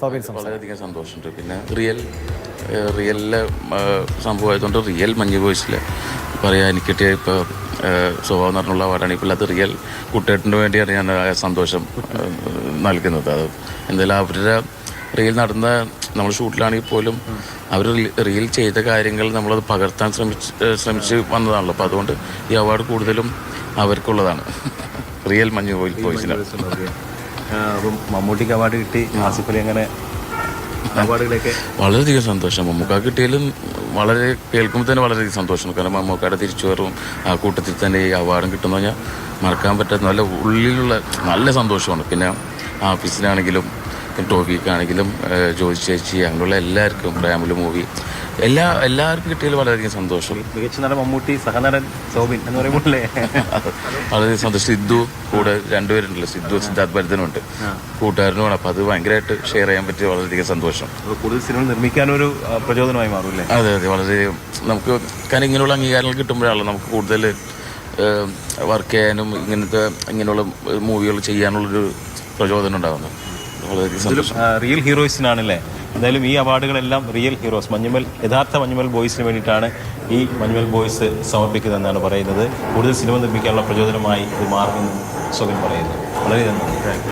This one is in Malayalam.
സൗബിൻ സംസാരിക്കും. വളരെയധികം സന്തോഷമുണ്ട്. പിന്നെ റിയൽ റിയലിലെ സംഭവമായതുകൊണ്ട് റിയൽ മഞ്ഞ് വോയിസിൽ പറയാൻ എനിക്ക് കിട്ടിയ ഇപ്പോൾ സ്വഭാവം എന്ന് പറഞ്ഞുള്ള അവാർഡാണ്. ഇപ്പോൾ അത് റിയൽ കുട്ടേട്ടിന് വേണ്ടിയാണ് ഞാൻ ആ സന്തോഷം നൽകുന്നത്. അത് എന്തായാലും അവരുടെ റിയൽ നടന്ന നമ്മൾ ഷൂട്ടിലാണെങ്കിൽ പോലും അവർ റിയൽ ചെയ്ത കാര്യങ്ങൾ നമ്മളത് പകർത്താൻ ശ്രമിച്ച് ശ്രമിച്ച് വന്നതാണല്ലോ. അപ്പോൾ അതുകൊണ്ട് ഈ അവാർഡ് കൂടുതലും അവർക്കുള്ളതാണ്. റിയൽ മഞ്ഞ് വോയിസിന്. മമ്മൂട്ടിക്ക് അവാർഡ് കിട്ടി ആസിഫ് അലി അങ്ങനെ അവാർഡുകളൊക്കെ. വളരെയധികം സന്തോഷം. മമ്മൂക്ക കിട്ടിയാലും വളരെ കേൾക്കുമ്പോൾ തന്നെ വളരെയധികം സന്തോഷം. കാരണം മമ്മൂക്കയുടെ തിരിച്ചുവരവും ആ കൂട്ടത്തിൽ തന്നെ ഈ അവാർഡും കിട്ടുന്ന മറക്കാൻ പറ്റാത്ത നല്ല ഉള്ളിലുള്ള നല്ല സന്തോഷമാണ്. പിന്നെ ആഫീസിലാണെങ്കിലും ടോപ്പിക്കാണെങ്കിലും ജോജി ചേച്ചി അങ്ങനെയുള്ള എല്ലാവർക്കും ഫാമിലി മൂവി എല്ലാ എല്ലാവർക്കും കിട്ടിയതിൽ വളരെയധികം സന്തോഷം. മികച്ച നടൻ മമ്മൂട്ടി സഹനടൻ സോബിൻ എന്ന് പറയുമ്പോൾ വളരെ സന്തോഷം. സിദ്ധു കൂടെ രണ്ടുപേരുണ്ടല്ലോ. സിദ്ധു സിദ്ധാർത്ഥ് ഭരതനുണ്ട് കൂട്ടുകാരനുമാണ്. അപ്പൊ അത് ഭയങ്കരമായിട്ട് ഷെയർ ചെയ്യാൻ പറ്റിയ വളരെയധികം സന്തോഷം. കൂടുതൽ സിനിമ നിർമ്മിക്കാനൊരു പ്രചോദനമായി മാറും അതെ അതെ. വളരെ നമുക്ക് കാരണം ഇങ്ങനെയുള്ള അംഗീകാരങ്ങൾ കിട്ടുമ്പോഴാണല്ലോ നമുക്ക് കൂടുതൽ വർക്ക് ചെയ്യാനും ഇങ്ങനത്തെ ഇങ്ങനെയുള്ള മൂവികൾ ചെയ്യാനുള്ളൊരു പ്രചോദനം ഉണ്ടാകുന്നത്. വളരെയധികം റിയൽ ഹീറോയിസിനാണല്ലേ എന്തായാലും ഈ അവാർഡുകളെല്ലാം റിയൽ ഹീറോസ് മഞ്ഞുമൽ യഥാർത്ഥ മഞ്ഞുമൽ ബോയ്സിന് വേണ്ടിയിട്ടാണ് ഈ മഞ്ഞുമൽ ബോയ്സ് സമർപ്പിക്കുന്നതെന്നാണ് പറയുന്നത്. കൂടുതൽ സിനിമ നിർമ്മിക്കാനുള്ള പ്രചോദനമായി ഇത് മാറുമെന്നും സ്വകൻ പറയുന്നു. വളരെ നന്ദി.